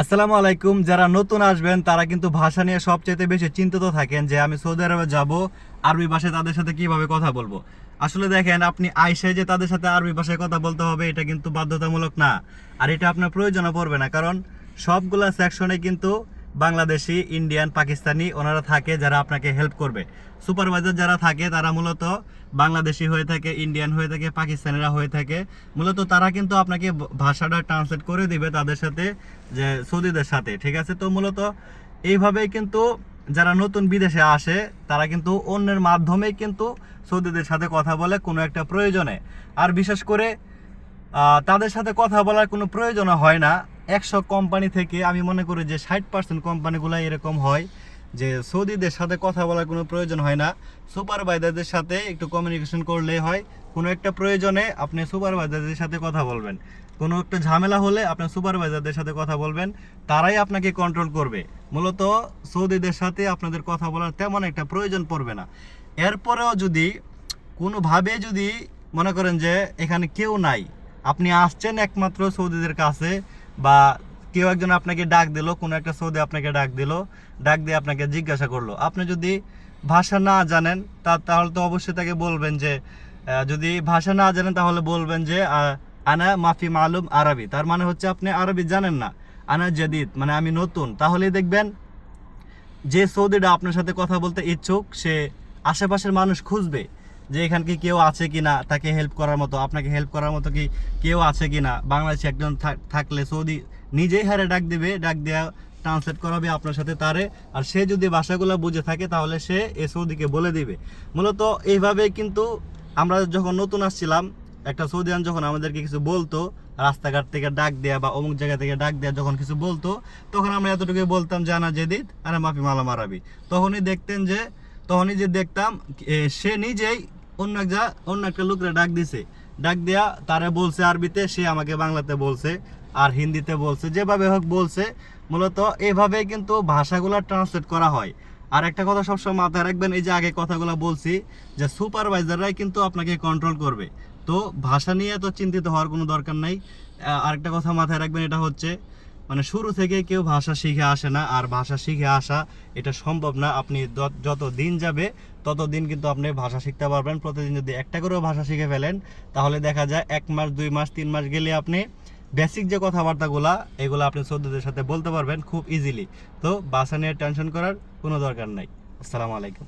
আসসালামু আলাইকুম। যারা নতুন আসবেন, তারা কিন্তু ভাষা নিয়ে সবচেয়ে বেশি চিন্তিত থাকেন যে আমি সৌদি আরবে যাব, আরবি ভাষায় তাদের সাথে কীভাবে কথা বলব। আসলে দেখেন, আপনি আইসে যে তাদের সাথে আরবি ভাষায় কথা বলতে হবে, এটা কিন্তু বাধ্যতামূলক না। আর এটা আপনার প্রয়োজনও পড়বে না, কারণ সবগুলা সেকশনে কিন্তু বাংলাদেশি, ইন্ডিয়ান, পাকিস্তানি ওনারা থাকে যারা আপনাকে হেল্প করবে। সুপারভাইজার যারা থাকে, তারা মূলত বাংলাদেশি হয়ে থাকে ইন্ডিয়ান হয়ে থাকে, পাকিস্তানিরা হয়ে থাকে। মূলত তারা কিন্তু আপনাকে ভাষাটা ট্রান্সলেট করে দিবে তাদের সাথে, যে সৌদিদের সাথে, ঠিক আছে? তো মূলত এইভাবেই কিন্তু যারা নতুন বিদেশে আসে, তারা কিন্তু অন্যের মাধ্যমেই কিন্তু সৌদিদের সাথে কথা বলে কোনো একটা প্রয়োজনে। আর বিশেষ করে তাদের সাথে কথা বলার কোনো প্রয়োজন হয় না। একশো কোম্পানি থেকে আমি মনে করি যে ষাট পার্সেন্ট কোম্পানিগুলো এরকম হয় যে সৌদিদের সাথে কথা বলার কোনো প্রয়োজন হয় না। সুপারভাইজারদের সাথে একটু কমিউনিকেশন করলে হয়। কোনো একটা প্রয়োজনে আপনি সুপারভাইজারদের সাথে কথা বলবেন। কোনো একটা ঝামেলা হলে আপনার সুপারভাইজারদের সাথে কথা বলবেন। তারাই আপনাকে কন্ট্রোল করবে। মূলত সৌদিদের সাথে আপনাদের কথা বলার তেমন একটা প্রয়োজন পড়বে না। এরপরেও যদি কোনোভাবে যদি মনে করেন যে এখানে কেউ নাই, আপনি আসছেন একমাত্র সৌদিদের কাছে বা কেউ একজন আপনাকে ডাক দিল, কোনো একটা সৌদি আপনাকে ডাক দিল, ডাক দিয়ে আপনাকে জিজ্ঞাসা করল। আপনি যদি ভাষা না জানেন, তা তাহলে তো অবশ্যই তাকে বলবেন যে যদি ভাষা না জানেন তাহলে বলবেন যে আনা মাফি মালুম আরবি। তার মানে হচ্ছে আপনি আরবি জানেন না। আনা জাদিদ মানে আমি নতুন। তাহলেই দেখবেন যে সৌদিটা আপনার সাথে কথা বলতে ইচ্ছুক, সে আশেপাশের মানুষ খুঁজবে। যে এখানে কি কেউ আছে কি না তাকে হেল্প করার মতো, আপনাকে হেল্প করার মতো কি কেউ আছে কি না বাংলাদেশে একজন থাক- থাকলে সৌদি নিজেই হারে ডাক দেবে, ডাক দেওয়া ট্রান্সলেট করাবে আপনার সাথে তারে, আর সে যদি ভাষাগুলো বুঝে থাকে তাহলে সে এ সৌদিকে বলে দিবে। মূলত এইভাবে কিন্তু আমরা যখন নতুন আসছিলাম, একটা সৌদিয়ান যখন আমাদেরকে কিছু বলতো, রাস্তাঘাট থেকে ডাক দেয়া বা অমুক জায়গা থেকে ডাক দেয়া যখন কিছু বলতো, তখন আমরা এতটুকু বলতাম যে আনা জেদিদ, আরে মাফি মালা মারাবি তখনই দেখতেন যে তখনই যে দেখতাম সে নিজেই অন্য এক অন্য একটা লোকরা ডাক দিছে। ডাক দেয়া তারে বলছে আরবিতে, সে আমাকে বাংলাতে বলছে আর হিন্দিতে বলছে, যেভাবে হোক বলছে। মূলত এভাবে কিন্তু ভাষাগুলো ট্রান্সলেট করা হয়। আর একটা কথা সবসময় মাথায় রাখবেন, এই যে আগে কথাগুলো বলছি, যে সুপারভাইজাররাই কিন্তু আপনাকে কন্ট্রোল করবে। তো ভাষা নিয়ে তো চিন্তিত হওয়ার কোনো দরকার নাই। আরেকটা কথা মাথায় রাখবেন, এটা হচ্ছে মানে শুরু থেকে কেউ ভাষা শিখে আসে না, আর ভাষা শিখে আসা এটা সম্ভব না। আপনি যত- দিন যাবে, তত দিন কিন্তু আপনি ভাষা শিখতে পারবেন। প্রতিদিন যদি একটা করেও ভাষা শিখে ফেলেন, তাহলে দেখা যায় এক মাস, দুই মাস, তিন মাস গেলে আপনি বেসিক যে কথাবার্তাগুলা, এগুলো আপনি সৌদিদের সাথে বলতে পারবেন খুব ইজিলি তো ভাষা নিয়ে টেনশন করার কোনো দরকার নাই। আসসালামু আলাইকুম।